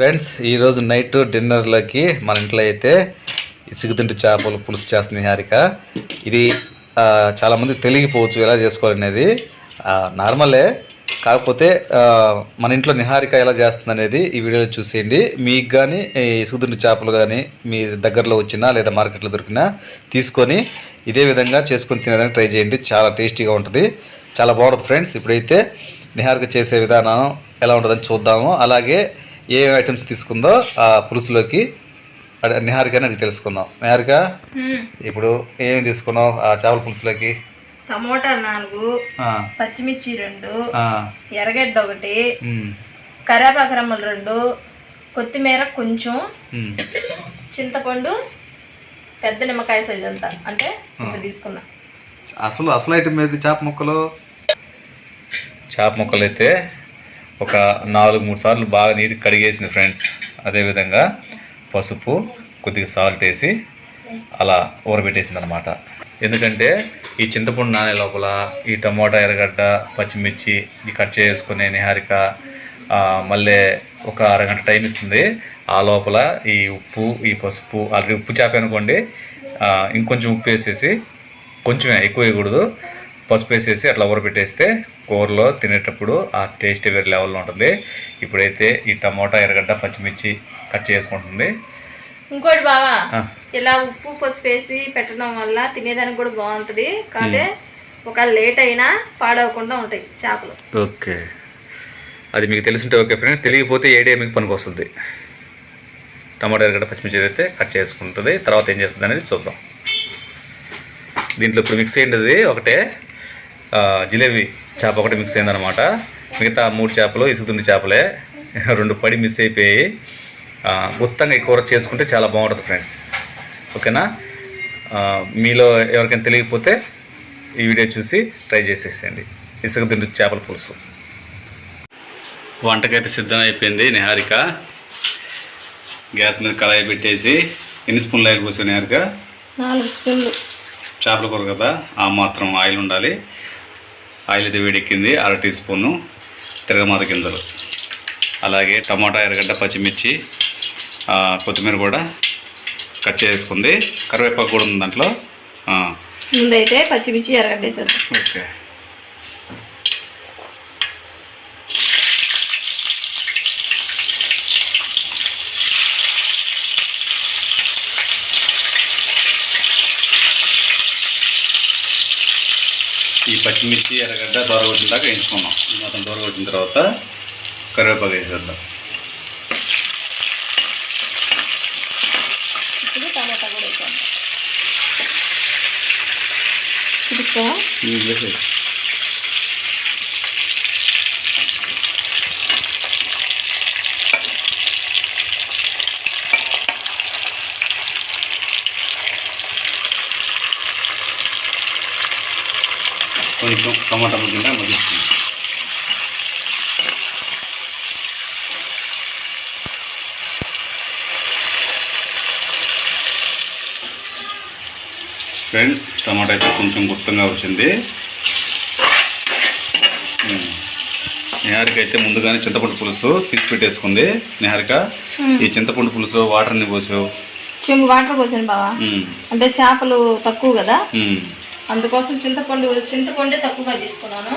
Friends ఈరోజు night డిన్నర్లోకి మన ఇంట్లో అయితే ఇసుగుతింటి చేపలు పులుసు చేస్తుంది హారిక. ఇది చాలామంది తెలియకపోవచ్చు ఎలా చేసుకోవాలనేది. నార్మలే. కాకపోతే మన ఇంట్లో నిహారిక ఎలా చేస్తుంది అనేది ఈ వీడియోలో చూసేయండి. మీకు కానీ ఇసుగుతింటి చేపలు కానీ మీ దగ్గరలో వచ్చినా లేదా మార్కెట్లో దొరికినా తీసుకొని ఇదే విధంగా చేసుకొని తినేదానికి ట్రై చేయండి. చాలా టేస్టీగా ఉంటుంది. చాలా బాగుంటుంది ఫ్రెండ్స్. ఇప్పుడైతే నిహారిక చేసే విధానం ఎలా ఉంటుందని చూద్దాము. అలాగే ఏ ఐటమ్స్ తీసుకుందో ఆ పులుసులోకి అడ- నిహారిక అని అడిగి తెలుసుకుందాం. నిహారిక. ఇప్పుడు ఏమేమి తీసుకున్నావు ఆ చేపల పులుసులోకి? టమోటాలు నాలుగు ఆ, పచ్చిమిర్చి రెండు ఆ, ఎర్రగడ్డ ఒకటి ఉమ్, కరివేపాకు రెమ్మలు రెండు కొత్తిమీర కొంచెం. చింతపండు పెద్ద నిమ్మకాయ సైజ్ అంతా. అంటే ఇంత తీసుకున్నా. అసలు అసలు ఐటమ్ ఏది చేప ముక్కలు? చేప ముక్కలు అయితే ఒక నాలుగు మూడు సార్లు బాగా నీరు కడిగేసింది ఫ్రెండ్స్. అదేవిధంగా పసుపు కొద్దిగా సాల్ట్ వేసి అలా ఊరబెట్టేసింది అనమాట ఎందుకంటే ఈ చింతపండు నానే లోపల ఈ టమోటా ఎర్రగడ్డ పచ్చిమిర్చి ఈ కట్ చేసుకునే నిహారిక మళ్ళీ ఒక అరగంట టైం ఇస్తుంది. ఆ లోపల ఈ ఉప్పు ఈ పసుపు ఆల్రెడీ ఉప్పు చేప అనుకోండి ఇంకొంచెం ఉప్పు వేసేసి కొంచెం ఎక్కువ వేయకూడదు. పసుపు వేసేసి అట్లా ఊరబెట్టేస్తే కూరలో తినేటప్పుడు ఆ టేస్ట్ వేరే లెవెల్లో ఉంటుంది. ఇప్పుడైతే ఈ టమోటా ఎర్రగడ్డ పచ్చిమిర్చి కట్ చేసుకుంటుంది. ఇంకోటి బావా. ఇలా ఉప్పు పసుపు వేసి పెట్టడం వల్ల తినేదానికి కూడా బాగుంటుంది. కాకపోతే ఒక లేట్ అయినా పాడవకుండా ఉంటాయి చేపలు. ఓకే. అది మీకు తెలిసింటే ఓకే ఫ్రెండ్స్. తెలియకపోతే ఏడే మీకు పనికి వస్తుంది. టమాటా ఎరగడ్డ పచ్చిమిర్చి అయితే కట్ చేసుకుంటుంది తర్వాత ఏం చేస్తుంది అనేది చూద్దాం. దీంట్లో ఇప్పుడు మిక్స్ అయ్యేది ఒకటే. జిలేబీ చేప ఒకటి మిక్స్ అయిందనమాట మిగతా మూడు చేపలు ఇసుగుతుండి చేపలే. రెండు పడి మిస్ అయిపోయి గుత్తంగా ఈ కూర చేసుకుంటే చాలా బాగుంటుంది ఫ్రెండ్స్ ఓకేనా? ఆ, మీలో ఎవరికైనా తెలియకపోతే ఈ వీడియో చూసి ట్రై చేసేసేయండి. ఇసుగుతుండి చేపల పులుసు. వంటకైతే సిద్ధం అయిపోయింది నిహారిక. గ్యాస్ మీద కళాయి పెట్టేసి ఎన్ని స్పూన్లు ఆయిల్ పోసావు నిహారిక? నాలుగు స్పూన్లు. చేపల కూర కదా ఆ మాత్రం ఆయిల్ ఉండాలి. ఆయిల్ అయితే వేడెక్కింది అర టీ స్పూను తిరగమాత గింజలు. అలాగే టమాటా ఎర్రగడ్డ పచ్చిమిర్చి కొత్తిమీర కూడా కట్ చేసుకుంది. కరివేపాకు కూడా ఉంది దాంట్లో. ముందైతే పచ్చిమిర్చి ఎర్రగడ్డ ఓకే ఈ పచ్చిమిర్చి ఎర్రగడ్డ దూర కొట్టిన దాకా వేయించుకున్నాం. ఈ మొత్తం దూర కొట్టిన తర్వాత కరివేపాకు వేసేద్దాం. ఇప్పుడు టమాటా కూడా వేసాను కొంచెం టమాటా ముద్దంగా మగ్గిస్తుంది ఫ్రెండ్స్ టమాటా అయితే కొంచెం గుర్తంగా వచ్చింది. నిహారిక అయితే ముందుగానే చింతపండు పులుసు తీసి పెట్టేసుకుంది. నిహారిక ఈ చింతపండు పులుసు వాటర్ని పోసావు? వాటర్ పోసాను బావా. అంటే చేపలు తక్కువ కదా? అందుకోసం చింతపండు చింతపండే తక్కువగా తీసుకున్నాను.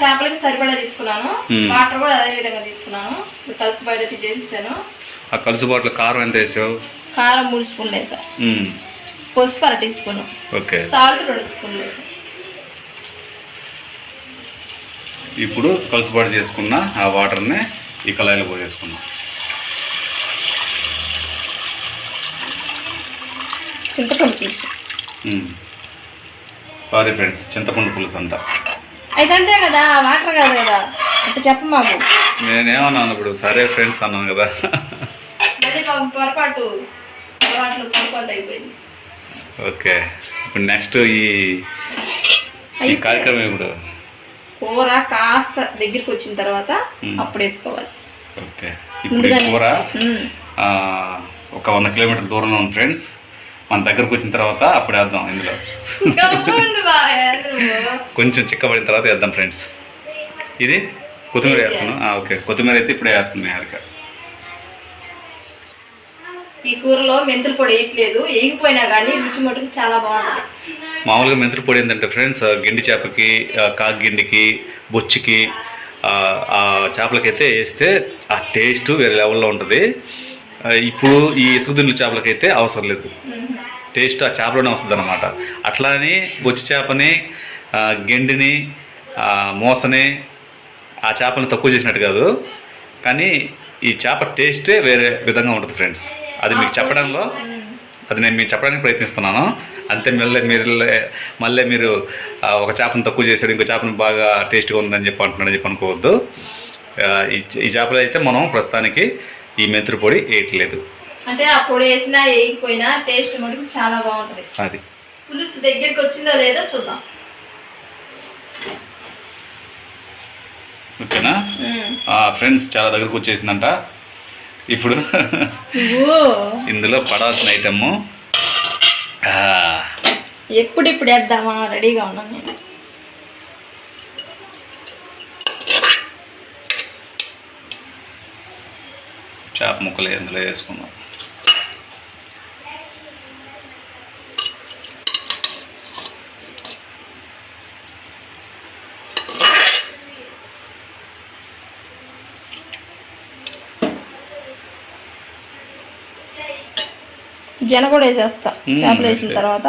చేపలకి సరిపడా తీసుకున్నాను. వాటర్ కూడా అదే విధంగా తీసుకున్నాను. కలిసి బయట చేసేసాను. ఆ కలుసు బాటిల్ కారం ఎంత వేసావు? కారం మూడు స్పూన్లు వేసా. పసుపు అర టీ స్పూన్. ఓకే. సాల్ట్ రెండు స్పూన్లు వేసా. ఇప్పుడు కలుసుబాటు చేసుకున్న ఆ వాటర్ని ఈ కళాయిలో పోసేసుకున్నాం. చింతపండు పులుసు. సారీ ఫ్రెండ్స్ చింతపండు పులుసు అంట. అయితే అంతే కదా వాటర్ కాదు కదా. అంటే చెప్ప మాకు. నేనేమన్నాను ఇప్పుడు సరే ఫ్రెండ్స్ అన్నాను కదా. పొరపాటు అయిపోయింది. ఓకే ఇప్పుడు నెక్స్ట్ ఈ కార్యక్రమం ఇప్పుడు. కూర కాస్త దగ్గరికి వచ్చిన తర్వాత. అప్పుడు వేసుకోవాలి ఓకే ఇప్పుడు కూర ఒక వంద కిలోమీటర్ దూరంలో ఉంది ఫ్రెండ్స్ మన దగ్గరకు వచ్చిన తర్వాత అప్పుడు వేద్దాం ఇందులో. కొంచెం చిక్కబడిన తర్వాత వేద్దాం ఫ్రెండ్స్. ఇది కొత్తిమీర వేస్తాను ఆ, ఓకే. కొత్తిమీర అయితే ఇప్పుడే వేస్తుంది నిహారిక ఈ కూరలో మెంతుల పొడి వేయట్లేదు. వేగిపోయినా కానీ రుచి మటుకు చాలా బాగుంటుంది. మామూలుగా మెంతులు పొడి ఏంటంటే ఫ్రెండ్స్ గిండి చేపకి ఆ, కాకి గిండికి బొచ్చికి ఆ, చేపలకైతే వేస్తే ఆ టేస్ట్ వేరే లెవెల్లో ఉంటుంది. ఇప్పుడు ఈ సుదిన్ల చేపలకైతే అవసరం లేదు. టేస్ట్ ఆ చేపలోనే వస్తుంది అనమాట అట్లా అని బొచ్చి చేపని గెండిని మోసని ఆ చేపని తక్కువ చేసినట్టు కాదు. కానీ ఈ చేప టేస్టే వేరే విధంగా ఉంటుంది ఫ్రెండ్స్. అది మీకు చెప్పడంలో అది నేను మీకు చెప్పడానికి ప్రయత్నిస్తున్నాను. అంతే మళ్ళీ మీరు మళ్ళీ మీరు ఒక చేపను తక్కువ చేశాడు ఇంకో చేపను బాగా టేస్ట్గా ఉందని చెప్పి అంటున్నాడని చెప్పి అనుకోవద్దు. ఈ ఈ చేపలు అయితే మనం ప్రస్తుతానికి ఈ మెంతులు పొడి వేయట్లేదు. అంటే ఆ పొడి వేసినా వేగిపోయినా టేస్ట్ మటుకు చాలా బాగుంటుంది. అది. పులుసు దగ్గరికి వచ్చిందో లేదో చూద్దాం. ఓకేనా? ఫ్రెండ్స్ చాలా దగ్గరకు వచ్చేసిందంట. ఇప్పుడు ఇందులో పడాల్సిన ఐటమ్. ఎప్పుడిప్పుడు వేద్దామా? రెడీగా ఉన్నాను నేను. చేప ముక్కలు ఇందులో వేసుకుందాం. జన కూడా వేసేస్తా. చేపలు వేసిన. తర్వాత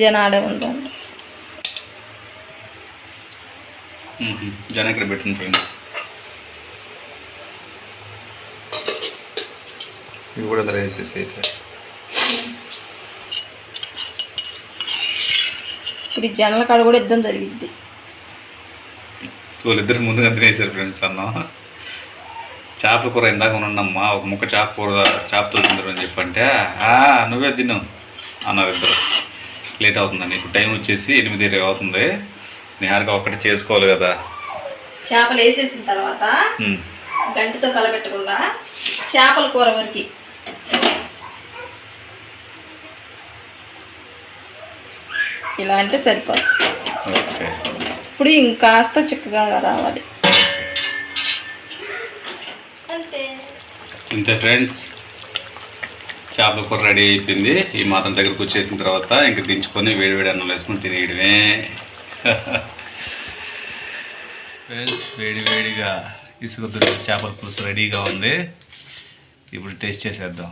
జన ఆడే మ్మ్. జన ఇక్కడ పెట్టింది ఫ్రెండ్స్. ఇవి కూడా అందులో వేసేసి అయితే. ఇప్పుడు ఈ జనల కాడ కూడా యుద్ధం జరిగిద్ది. వాళ్ళిద్దరు ముందుగా తినేసారు ఫ్రెండ్స్ అన్నం. చేపల కూర ఇందాక ఉండమ్మా ఒక ముక్క చేప కూర చేపతో తిందరు అని చెప్పంటే "ఆ, నువ్వే తిను అన్నారు ఇద్దరు. లేట్ అవుతుందని ఇప్పుడు టైం వచ్చేసి ఎనిమిది ఇరవై అవుతుంది. నిహారిగా ఒక్కటి చేసుకోవాలి కదా. చేపలు వేసేసిన తర్వాత. గంటితో కలబెట్టకుండా చేపల కూర వరకు. ఇలా అంటే సరిపోదు. ఓకే. ఇప్పుడు ఇంకాస్త చిక్కగా రావాలి. ఇంతే ఫ్రెండ్స్ చేపల కూర రెడీ అయిపోయింది. ఈ మాత్రం దగ్గరకు వచ్చేసిన తర్వాత ఇంక దించుకొని వేడివేడి అన్నం వేసుకొని తినేయడమే. ఫ్రెండ్స్ వేడివేడిగా ఇసుక చేపల పులుసు రెడీగా ఉంది. ఇప్పుడు టేస్ట్ చేసేద్దాం.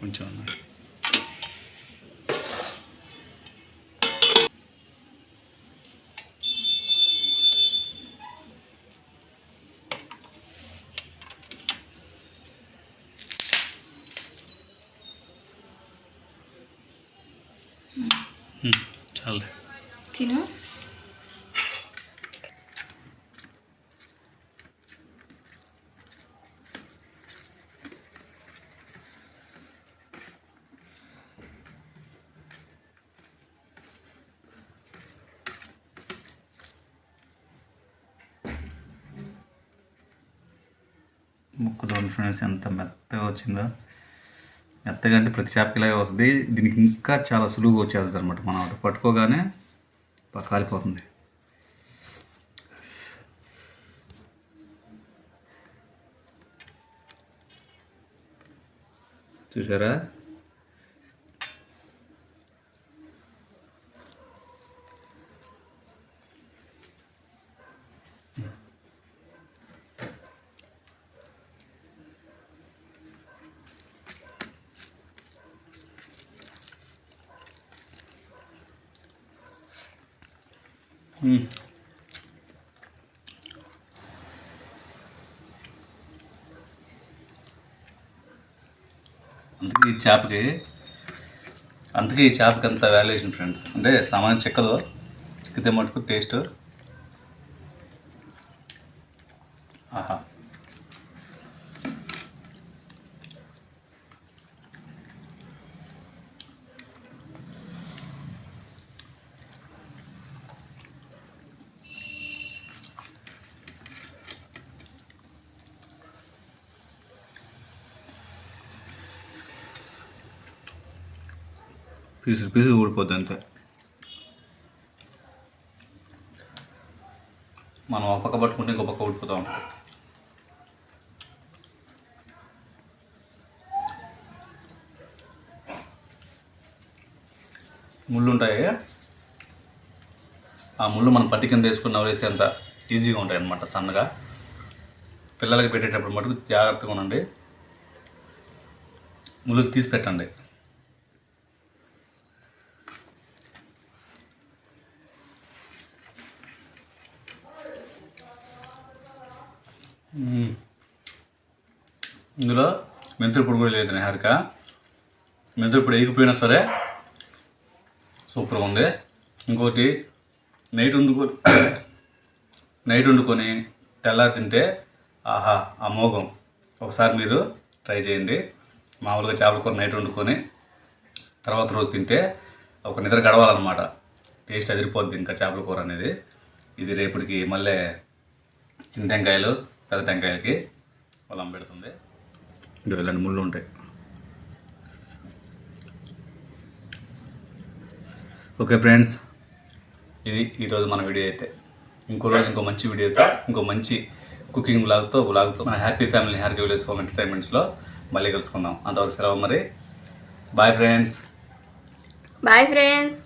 కొంచెం ఉన్నాయి. చాలే తిను ముక్క చూడండి ఫ్రెండ్స్ ఎంత మెత్తగా వచ్చిందో. మెత్తగా అంటే ప్రతి చేపకిలాగే వస్తుంది. దీనికి ఇంకా చాలా సులువుగా వచ్చేస్తుంది అనమాట మనం అటు పట్టుకోగానే కాలిపోతుంది. చూసారా? ఈ చేపకి అందుకే ఈ చేపకి అంత వాల్యుయేషన్ ఫ్రెండ్స్ అంటే సామాన్యం చిక్కదు. చిక్కితే మటుకు టేస్ట్ ఆహా పీసు పీసు ఊడిపోద్ది అంతే మనం ఒక పక్క పట్టుకుంటే ఇంకో పక్క ఊడిపోతూ. ఉంటాం ముళ్ళు ఉంటాయి ఆ ముళ్ళు మనం పట్టి కింద వేసుకున్న వేసేంత ఈజీగా ఉంటాయి అన్నమాట సన్నగా. పిల్లలకి పెట్టేటప్పుడు మటుకు జాగ్రత్తగా ఉండండి. ముళ్ళుకి తీసి పెట్టండి. ఇందులో మెంతులపొడి కూడా లేదు హరిక. మెంతులపొడి వేయకపోయినా సరే సూపర్గా ఉంది. ఇంకోటి నైట్ వండుకొని నైట్ వండుకొని తెల్లారి తింటే ఆహా అమోఘం ఒకసారి మీరు ట్రై చేయండి. మామూలుగా చేపల కూర నైట్ వండుకొని తర్వాత రోజు తింటే ఒక నిద్ర గడవాలన్నమాట. టేస్ట్ అదిరిపోద్ది ఇంకా చేపల కూర అనేది. ఇది రేపటికి మళ్ళీ చింతెంకాయలు పెద్ద టెంకాయలకి పొలం పెడుతుంది. ఇంకా ఇలాంటి ముళ్ళు ఉంటాయి. ఓకే ఫ్రెండ్స్ ఇది ఈరోజు మన వీడియో అయితే. ఇంకో రోజు ఇంకో మంచి వీడియోతో ఇంకో మంచి కుకింగ్ బ్లాగ్తో బ్లాగ్తో మన happy family happy village home ఎంటర్టైన్మెంట్స్లో మళ్ళీ కలుసుకుందాం. అంతవరకు సెలవు మరి. Bye friends. Bye friends.